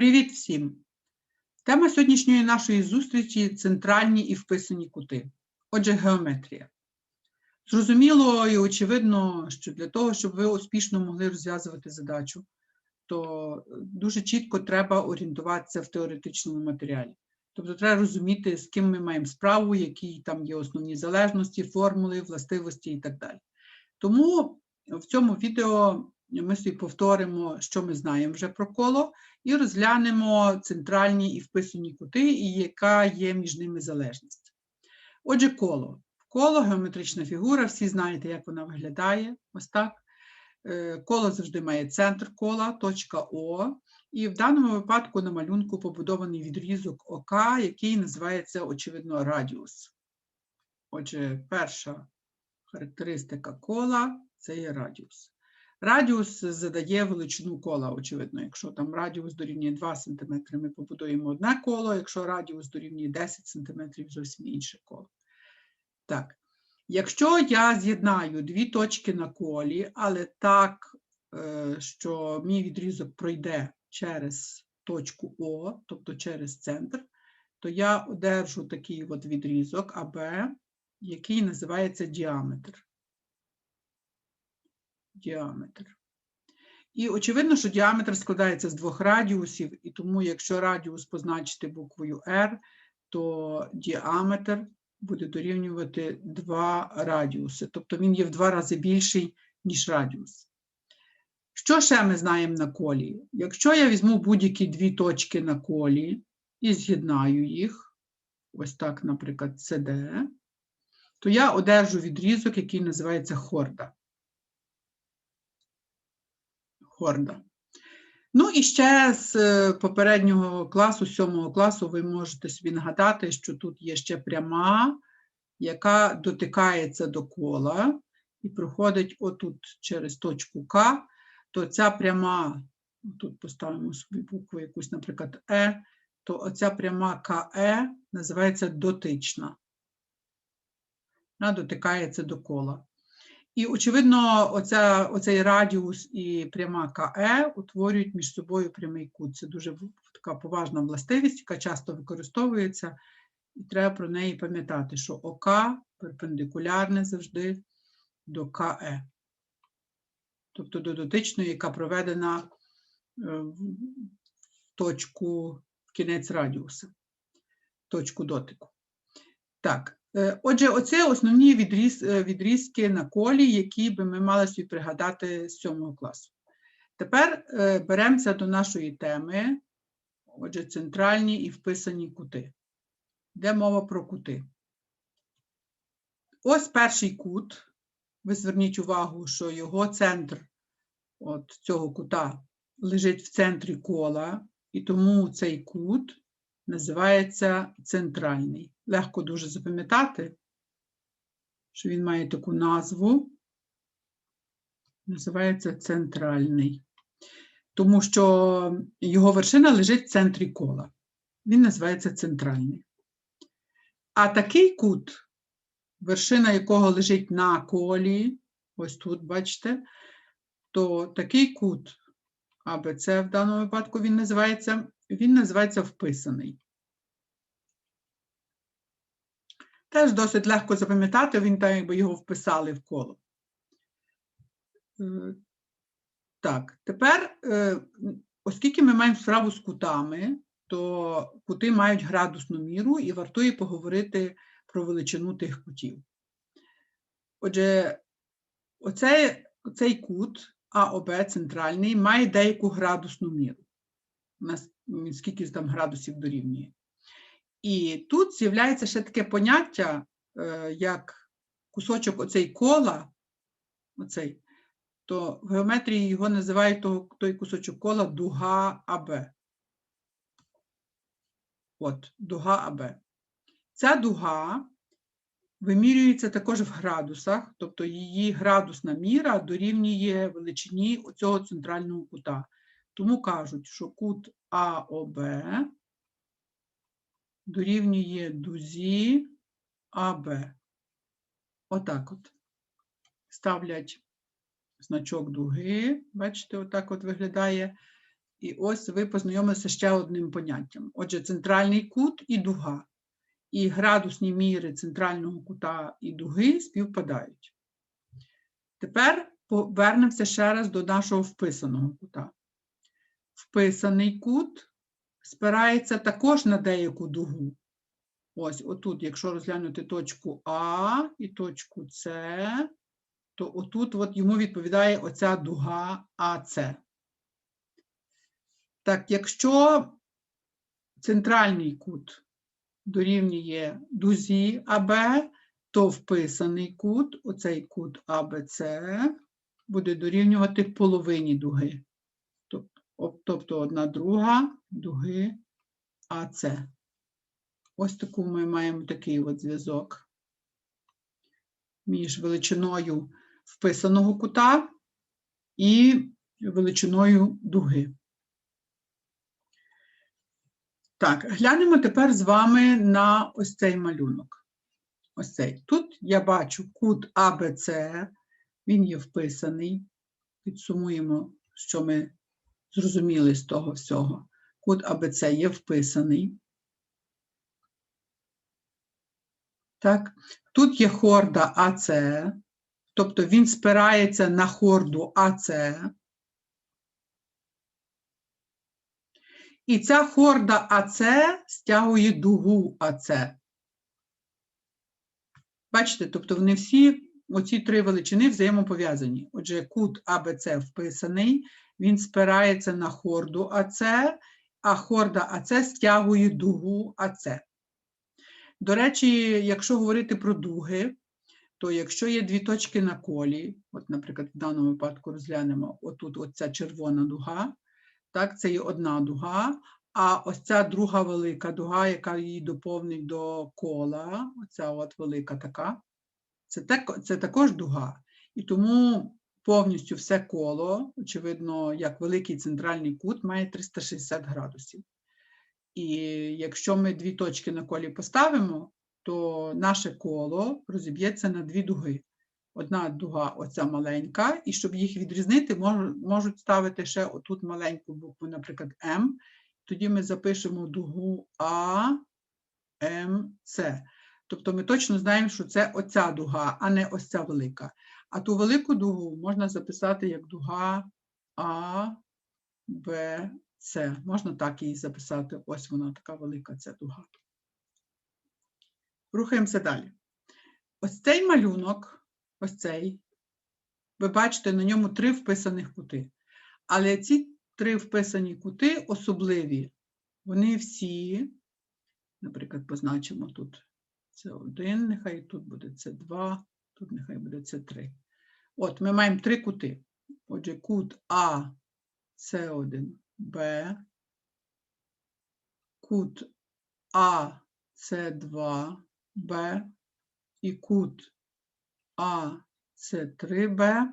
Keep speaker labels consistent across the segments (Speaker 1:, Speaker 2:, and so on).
Speaker 1: Привіт всім! Тема сьогоднішньої нашої зустрічі центральні і вписані кути. Отже, геометрія. Зрозуміло і очевидно, що для того, щоб ви успішно могли розв'язувати задачу, то дуже чітко треба орієнтуватися в теоретичному матеріалі. Тобто треба розуміти, з ким ми маємо справу, які там є основні залежності, формули, властивості і так далі. Тому в цьому відео ми собі повторимо, що ми знаємо вже про коло, і розглянемо центральні і вписані кути, і яка є між ними залежність. Отже, коло. Коло геометрична фігура, всі знаєте, як вона виглядає. Ось так. Е, Коло завжди має центр кола, точка О. І в даному випадку на малюнку побудований відрізок ОК, який називається, очевидно, радіус. Отже, перша характеристика кола це є радіус. Радіус задає величину кола, очевидно. Якщо там радіус дорівнює 2 см, ми побудуємо одне коло, якщо радіус дорівнює 10 см, зовсім інше коло. Так, якщо я з'єднаю дві точки на колі, але так, е, що мій відрізок пройде через точку О, тобто через центр, то я одержу такий от відрізок АБ, який називається діаметр діаметр. І очевидно, що діаметр складається з двох радіусів, і тому, якщо радіус позначити буквою R, то діаметр буде дорівнювати два радіуси. Тобто він є в два рази більший, ніж радіус. Що ще ми знаємо на колі? Якщо я візьму будь-які дві точки на колі і з'єднаю їх, ось так, наприклад, CD, то я одержу відрізок, який називається хорда хорда. Ну і ще з е, попереднього класу, сьомого класу, ви можете собі нагадати, що тут є ще пряма, яка дотикається до кола і проходить отут через точку К, то ця пряма, тут поставимо собі букву якусь, наприклад, Е, то оця пряма КЕ називається дотична. Вона дотикається до кола. І, очевидно, оця, оцей радіус і пряма КЕ утворюють між собою прямий кут. Це дуже така поважна властивість, яка часто використовується, і треба про неї пам'ятати, що ОК перпендикулярне завжди до КЕ, тобто до дотичної, яка проведена е, в точку в кінець радіуса, точку дотику. Так, отже, оце основні відріз, е, відрізки на колі, які би ми мали собі пригадати з 7 класу. Тепер е, беремося до нашої теми, отже, центральні і вписані кути. Де мова про кути? Ось перший кут. Ви зверніть увагу, що його центр от цього кута лежить в центрі кола, і тому цей кут називається центральний. Легко дуже запам'ятати, що він має таку назву, називається центральний, тому що його вершина лежить в центрі кола. Він називається центральний. А такий кут, вершина якого лежить на колі, ось тут, бачите, то такий кут, АБЦ в даному випадку він називається, він називається вписаний. Теж досить легко запам'ятати, він так якби його вписали в коло. Е, так, тепер, е, оскільки ми маємо справу з кутами, то кути мають градусну міру і вартує поговорити про величину тих кутів. Отже, оцей, оцей кут АОБ центральний має деяку градусну міру. Скільки там градусів дорівнює. І тут з'являється ще таке поняття, е, як кусочок оцей кола, оцей, то в геометрії його називають той кусочок кола дуга АБ. От, дуга АБ. Ця дуга вимірюється також в градусах, тобто її градусна міра дорівнює величині оцього центрального кута. Тому кажуть, що кут АОБ дорівнює дузі АБ. Отак от. Ставлять значок дуги, бачите, отак от виглядає І ось ви познайомилися ще одним поняттям. Отже, центральний кут і дуга. І градусні міри центрального кута і дуги співпадають. Тепер повернемося ще раз до нашого вписаного кута. Вписаний кут спирається також на деяку дугу. Ось отут, якщо розглянути точку А і точку С, то отут от йому відповідає оця дуга АС. Так, якщо центральний кут дорівнює дузі АБ, то вписаний кут, оцей кут АБЦ, буде дорівнювати половині дуги. Тоб- об- Тобто одна друга дуги АЦ. Ось таку ми маємо такий от зв'язок між величиною вписаного кута і величиною дуги. Так, глянемо тепер з вами на ось цей малюнок. Ось цей. Тут я бачу кут АБЦ, він є вписаний. Підсумуємо, що ми зрозуміли з того всього. Кут АБЦ є вписаний. Так, тут є хорда АЦ, тобто він спирається на хорду АЦ. І ця хорда АЦ стягує дугу АЦ. Бачите, тобто вони всі, оці три величини взаємопов'язані. Отже, кут АБЦ вписаний, він спирається на хорду АЦ, а хорда АЦ стягує дугу АЦ. До речі, якщо говорити про дуги, то якщо є дві точки на колі, от, наприклад, в даному випадку розглянемо отут оця червона дуга, так, це є одна дуга, а ось ця друга велика дуга, яка її доповнить до кола, оця от велика така, це, так, це також дуга. І тому повністю все коло, очевидно, як великий центральний кут, має 360 градусів. І якщо ми дві точки на колі поставимо, то наше коло розіб'ється на дві дуги. Одна дуга оця маленька, і щоб їх відрізнити, можуть ставити ще отут маленьку букву, наприклад, М. Тоді ми запишемо дугу А, М, С. Тобто ми точно знаємо, що це оця дуга, а не ось ця велика. А ту велику дугу можна записати як дуга А, Б, С. Можна так її записати. Ось вона така велика ця дуга. Рухаємося далі. Ось цей малюнок, ось цей, ви бачите, на ньому три вписаних кути. Але ці три вписані кути особливі. Вони всі, наприклад, позначимо тут це 1, нехай тут буде це 2, тут нехай буде це 3. От, ми маємо три кути. Отже, кут А, С1, Б, кут А, С2, Б і кут А, С3Б.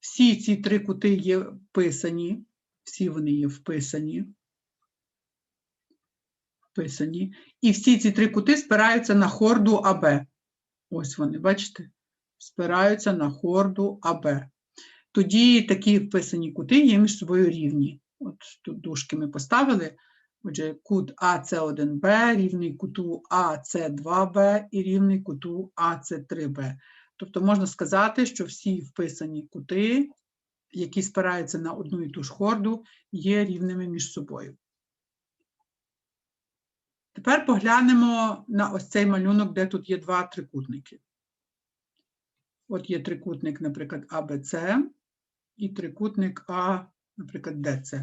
Speaker 1: Всі ці три кути є вписані, всі вони є вписані. Вписані. І всі ці три кути спираються на хорду АБ. Ось вони, бачите? Спираються на хорду АБ. Тоді такі вписані кути є між собою рівні. От тут дужки ми поставили. Отже, кут АС1Б рівний куту АС2Б і рівний куту АС3Б. Тобто можна сказати, що всі вписані кути, які спираються на одну і ту ж хорду, є рівними між собою. Тепер поглянемо на ось цей малюнок, де тут є два трикутники. От є трикутник, наприклад, АБЦ і трикутник А, наприклад, ДЦ.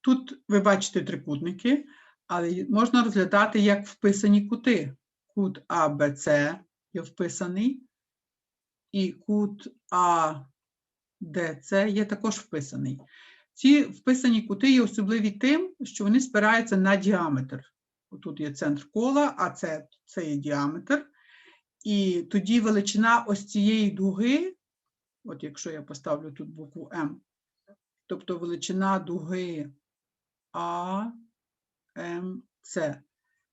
Speaker 1: Тут ви бачите трикутники, але можна розглядати як вписані кути. Кут АБЦ є вписаний, і кут АДЦ є також вписаний. Ці вписані кути є особливі тим, що вони спираються на діаметр. Тут є центр кола, а це, це є діаметр. І тоді величина ось цієї дуги, от якщо я поставлю тут букву М, тобто величина дуги А, М, С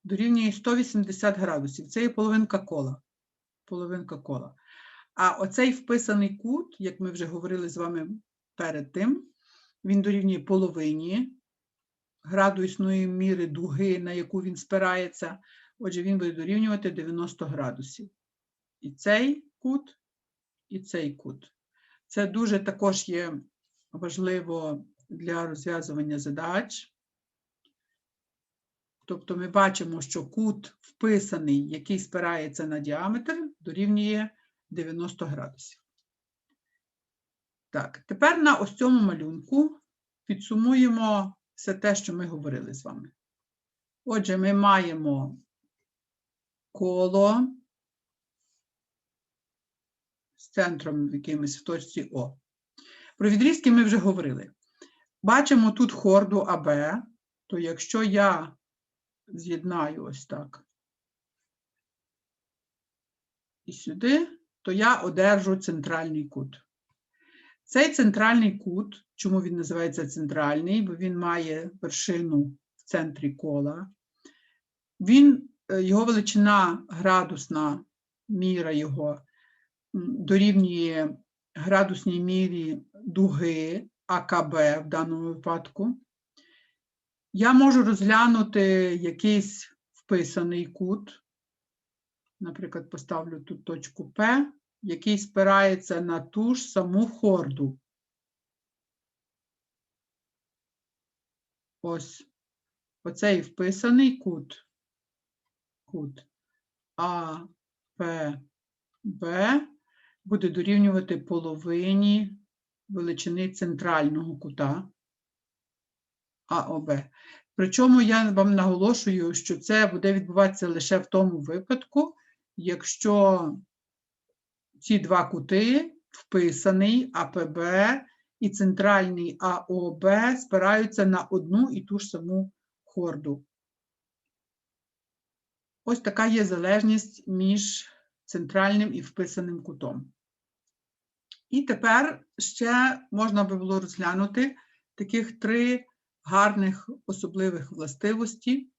Speaker 1: дорівнює 180 градусів. Це є половинка кола. Половинка кола. А оцей вписаний кут, як ми вже говорили з вами перед тим. Він дорівнює половині градусної міри дуги, на яку він спирається. Отже, він буде дорівнювати 90 градусів. І цей кут, і цей кут. Це дуже також є важливо для розв'язування задач. Тобто ми бачимо, що кут вписаний, який спирається на діаметр, дорівнює 90 градусів. Так, тепер на ось цьому малюнку підсумуємо все те, що ми говорили з вами. Отже, ми маємо коло з центром якимось в точці О. Про відрізки ми вже говорили. Бачимо тут хорду АБ, то якщо я з'єднаю ось так і сюди, то я одержу центральний кут. Цей центральний кут, чому він називається центральний, бо він має вершину в центрі кола. Він, е, його величина градусна міра його дорівнює градусній мірі дуги АКБ в даному випадку. Я можу розглянути якийсь вписаний кут. Наприклад, поставлю тут точку П, який спирається на ту ж саму хорду. Ось оцей вписаний кут. Кут А, П, Б буде дорівнювати половині величини центрального кута АОБ. Причому я вам наголошую, що це буде відбуватися лише в тому випадку, якщо ці два кути, вписаний АПБ і центральний АОБ, спираються на одну і ту ж саму хорду. Ось така є залежність між центральним і вписаним кутом. І тепер ще можна би було розглянути таких три гарних особливих властивості.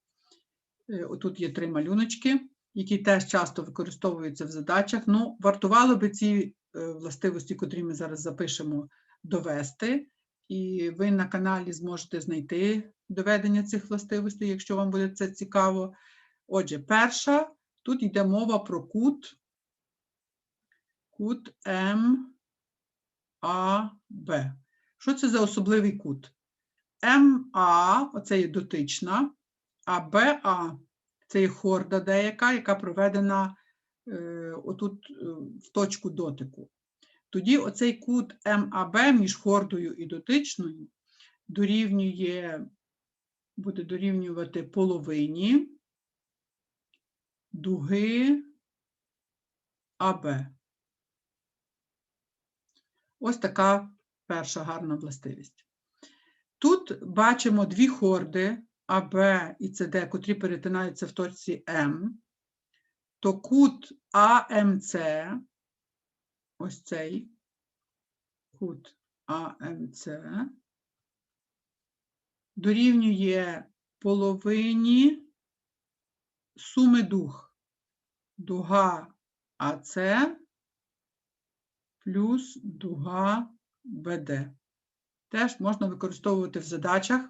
Speaker 1: Е, Отут є три малюночки, які теж часто використовуються в задачах. Ну, вартувало би ці е, властивості, котрі ми зараз запишемо, довести. І ви на каналі зможете знайти доведення цих властивостей, якщо вам буде це цікаво. Отже, перша, тут йде мова про кут, кут МАБ. Що це за особливий кут? МА, оце є дотична, а БА це є хорда деяка, яка проведена е, отут е, в точку дотику. Тоді оцей кут МАБ між хордою і дотичною дорівнює, буде дорівнювати половині дуги АБ. Ось така перша гарна властивість. Тут бачимо дві хорди АБ і СД, котрі перетинаються в точці М, то кут АМЦ, ось цей кут АМЦ, дорівнює половині суми дуг. Дуга АЦ плюс дуга БД теж можна використовувати в задачах,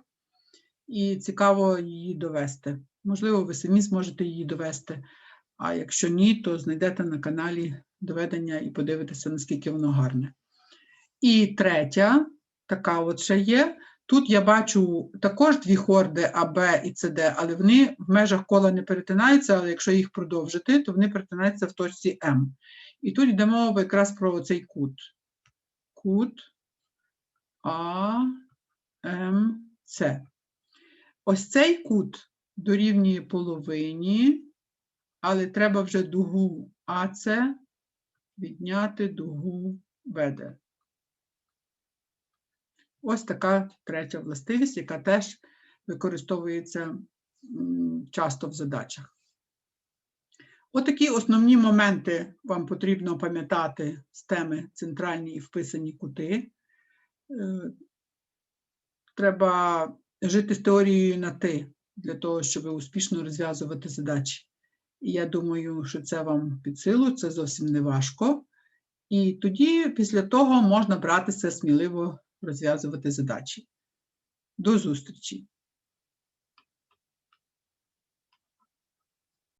Speaker 1: і цікаво її довести. Можливо, ви самі зможете її довести, а якщо ні, то знайдете на каналі доведення і подивитеся, наскільки воно гарне. І третя, така от ще є. Тут я бачу також дві хорди АБ і СД, але вони в межах кола не перетинаються, але якщо їх продовжити, то вони перетинаються в точці М. І тут йде мова якраз про цей кут. Кут а, М, С. Ось цей кут дорівнює половині, але треба вже дугу АС відняти дугу БД. Ось така третя властивість, яка теж використовується часто в задачах. Отакі основні моменти вам потрібно пам'ятати з теми центральні і вписані кути. Е, треба жити з теорією на ти для того, щоб успішно розв'язувати задачі. І я думаю, що це вам під силу, це зовсім не важко. І тоді, після того, можна братися сміливо розв'язувати задачі. До зустрічі!